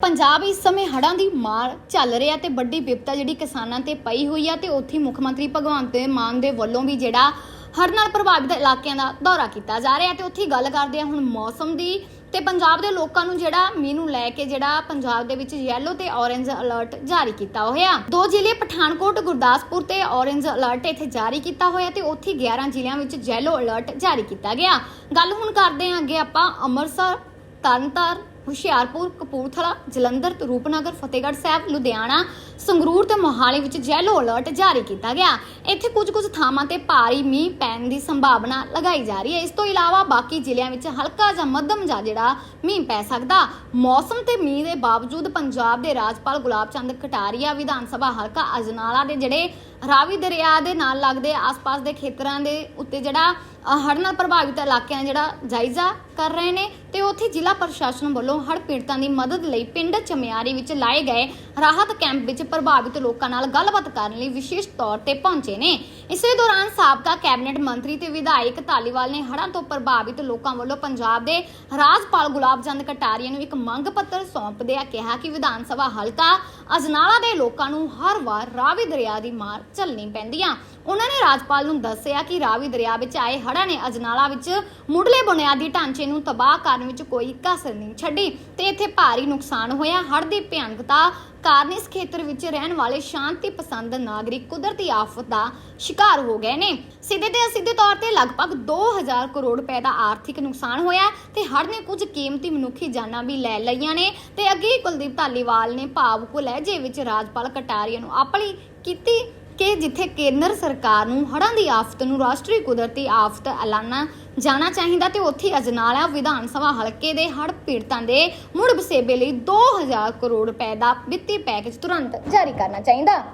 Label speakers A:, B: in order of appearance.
A: ਪੰਜਾਬ ਇਸ ਸਮੇਂ ਹੜ੍ਹਾਂ ਦੀ ਮਾਰ ਚੱਲ ਰਿਹਾ ਤੇ ਵੱਡੀ ਵਿਪਤਾ ਜਿਹੜੀ ਕਿਸਾਨਾਂ ਤੇ ਪਈ ਹੋਈ ਆ ਤੇ ਉੱਥੇ ਮੁੱਖ ਮੰਤਰੀ ਭਗਵੰਤ ਮਾਨ ਦੇ ਵੱਲੋਂ ਵੀ ਜਿਹੜਾ ਹੜ੍ਹ ਨਾਲ ਪ੍ਰਭਾਵਿਤ ਇਲਾਕਿਆਂ ਦਾ ਦੌਰਾ ਕੀਤਾ ਜਾ ਰਿਹਾ ਤੇ ਉੱਥੇ ਗੱਲ ਕਰਦੇ ਆ ਹੁਣ ਮੌਸਮ ਦੀ ਤੇ ਪੰਜਾਬ ਦੇ ਲੋਕਾਂ ਨੂੰ ਜਿਹੜਾ ਮੀਂਹ ਨੂੰ ਲੈ ਕੇ ਜਿਹੜਾ ਪੰਜਾਬ ਦੇ ਵਿੱਚ ਯੈਲੋ ਤੇ ਔਰੇਂਜ ਅਲਰਟ ਜਾਰੀ ਕੀਤਾ ਹੋਇਆ। ਦੋ ਜ਼ਿਲ੍ਹੇ ਪਠਾਨਕੋਟ, ਗੁਰਦਾਸਪੁਰ ਤੇ ਔਰੇਂਜ ਅਲਰਟ ਇੱਥੇ ਜਾਰੀ ਕੀਤਾ ਹੋਇਆ ਤੇ ਉੱਥੇ ਹੀ 11 ਜ਼ਿਲ੍ਹਿਆਂ ਵਿੱਚ ਯੈਲੋ ਅਲਰਟ ਜਾਰੀ ਕੀਤਾ ਗਿਆ। ਗੱਲ ਹੁਣ ਕਰਦੇ ਹਾਂ ਅੱਗੇ ਆਪਾਂ ਅੰਮ੍ਰਿਤਸਰ, ਤਰਨਤਾਰਨ ਹੁਸ਼ਿਆਰਪੁਰ ਕਪੂਰਥਲਾ ਜਲੰਧਰ ਤੇ ਰੂਪਨਗਰ ਫਤਿਹਗੜ੍ਹ ਸਾਹਿਬ ਲੁਧਿਆਣਾ ਸੰਗਰੂਰ ਤੇ ਮੋਹਾਲੀ ਵਿੱਚ ਯੈਲੋ ਅਲਰਟ ਜਾਰੀ ਕੀਤਾ ਗਿਆ। ਇੱਥੇ ਕੁਝ ਕੁਝ ਥਾਵਾਂ ਤੇ ਭਾਰੀ ਮੀਂਹ ਪੈਣ ਦੀ ਸੰਭਾਵਨਾ ਲਗਾਈ ਜਾ ਰਹੀ ਹੈ। ਇਸ ਤੋਂ ਇਲਾਵਾ ਬਾਕੀ ਜ਼ਿਲ੍ਹਿਆਂ ਵਿੱਚ ਹਲਕਾ ਜਾਂ ਮੱਧਮ ਜਾਂ ਜਿਹੜਾ ਮੀਂਹ ਪੈ ਸਕਦਾ। ਮੌਸਮ ਤੇ ਮੀਂਹ ਦੇ ਬਾਵਜੂਦ ਪੰਜਾਬ ਦੇ ਰਾਜਪਾਲ ਗੁਲਾਬ ਚੰਦ ਕਟਾਰੀਆ ਵਿਧਾਨ ਸਭਾ ਹਲਕਾ ਅਜਨਾਲਾ ਦੇ ਜਿਹੜੇ ਰਾਵੀ ਦਰਿਆ ਦੇ ਨਾਲ ਲੱਗਦੇ ਆਸ-ਪਾਸ ਦੇ ਖੇਤਰਾਂ ਦੇ ਉੱਤੇ ਜਿਹੜਾ ਅ, ਹੜ੍ਹ ਨਾਲ ਪ੍ਰਭਾਵਿਤ ਇਲਾਕਿਆਂ ਜਿਹੜਾ ਜਾਇਜ਼ਾ ਕਰ ਰਹੇ ਨੇ ਤੇ ਉੱਥੇ ਜ਼ਿਲ੍ਹਾ ਪ੍ਰਸ਼ਾਸਨ ਵੱਲੋਂ ਹੜ੍ਹ ਪੀੜਤਾਂ ਦੀ ਮਦਦ ਲਈ ਪਿੰਡ ਚਮਿਆਰੀ ਵਿੱਚ ਲਾਏ ਗਏ ਰਾਹਤ ਕੈਂਪ ਵਿੱਚ ਪ੍ਰਭਾਵਿਤ ਲੋਕਾਂ ਨਾਲ ਗੱਲਬਾਤ ਕਰਨ ਲਈ ਵਿਸ਼ੇਸ਼ ਤੌਰ ਤੇ ਪਹੁੰਚੇ ਨੇ। ਇਸੇ ਦੌਰਾਨ ਸਾਬਕਾ ਕੈਬਨਿਟ ਮੰਤਰੀ ਤੇ ਵਿਧਾਇਕ ਧਾਲੀਵਾਲ ਨੇ ਹੜ੍ਹਾਂ ਤੋਂ ਪ੍ਰਭਾਵਿਤ ਲੋਕਾਂ ਵੱਲੋਂ ਪੰਜਾਬ ਦੇ ਰਾਜਪਾਲ ਗੁਲਾਬ ਚੰਦ ਕਟਾਰੀਆ ਨੂੰ ਇੱਕ ਮੰਗ ਪੱਤਰ ਸੌਂਪਦਿਆਂ ਕਿਹਾ ਕਿ ਵਿਧਾਨ ਸਭਾ ਹਲਕਾ ਅਜਨਾਲਾ ਦੇ ਲੋਕਾਂ ਨੂੰ ਹਰ ਵਾਰ ਰਾਵੀ ਦਰਿਆ ਦੀ ਮਾਰ ਝੱਲਣੀ ਪੈਂਦੀਆਂ ਉਹਨਾਂ ਨੇ ਰਾਜਪਾਲ ਨੂੰ ਦੱਸਿਆ ਕਿ ਰਾਵੀ ਦਰਿਆ ਵਿੱਚ ਆਏ ਹੜ੍ਹਾਂ ਨੇ ਅਜਨਾਲਾ ਵਿੱਚ ਮੁੱਢਲੇ ਬੁਨਿਆਦੀ ਢਾਂਚੇ ਨੂੰ ਤਬਾਹ ਕਰਨ ਵਿੱਚ ਕੋਈ ਕਸਰ ਨਹੀਂ ਛੱਡੀ ਤੇ ਇੱਥੇ ਭਾਰੀ ਨੁਕਸਾਨ ਹੋਇਆ। ਹੜ੍ਹ ਦੀ ਭਿਆਨਕਤਾ ਕਾਰਨ ਇਸ ਖੇਤਰ ਵਿੱਚ ਰਹਿਣ ਵਾਲੇ ਸ਼ਾਂਤੀ ਪਸੰਦ ਨਾਗਰਿਕ ਕੁਦਰਤੀ ਆਫਤ ਦਾ ਸ਼ਿਕਾਰ ਹੋ ਗਏ ਨੇ। ਸਿੱਧੇ ਤੇ ਅਸਿੱਧੇ ਤੌਰ ਤੇ ਲਗਭਗ 2000 ਕਰੋੜ ਰੁਪਏ ਦਾ ਆਰਥਿਕ ਨੁਕਸਾਨ ਹੋਇਆ ਤੇ ਹੜ੍ਹ ਨੇ ਕੁਝ ਕੀਮਤੀ ਮਨੁੱਖੀ ਜਾਨਾਂ ਵੀ ਲੈ ਲਈਆਂ ਨੇ ਤੇ ਅੱਗੇ ਕੁਲਦੀਪ ਧਾਲੀਵਾਲ ਨੇ ਭਾਵੁਕ ਲਹਿਜੇ ਵਿੱਚ ਰਾਜਪਾਲ ਕਟਾਰੀਆ ਨੂੰ ਆਪਣੀ ਕੀਤੀ ਕਿ ਜਿੱਥੇ ਕੇਂਦਰ ਸਰਕਾਰ ਨੂੰ ਹੜ੍ਹਾਂ ਦੀ ਆਫਤ ਨੂੰ ਰਾਸ਼ਟਰੀ ਕੁਦਰਤੀ ਆਫਤ ਐਲਾਨਾ ਜਾਣਾ ਚਾਹੀਦਾ ਤੇ ਉੱਥੇ ਅਜਨਾਲਾ ਵਿਧਾਨ ਸਭਾ ਹਲਕੇ ਦੇ ਹੜ੍ਹ ਪੀੜਤਾਂ ਦੇ ਮੁੜ ਵਸੇਬੇ ਲਈ 2000 ਕਰੋੜ ਰੁਪਏ ਦਾ ਵਿੱਤੀ ਪੈਕੇਜ ਤੁਰੰਤ ਜਾਰੀ ਕਰਨਾ ਚਾਹੀਦਾ।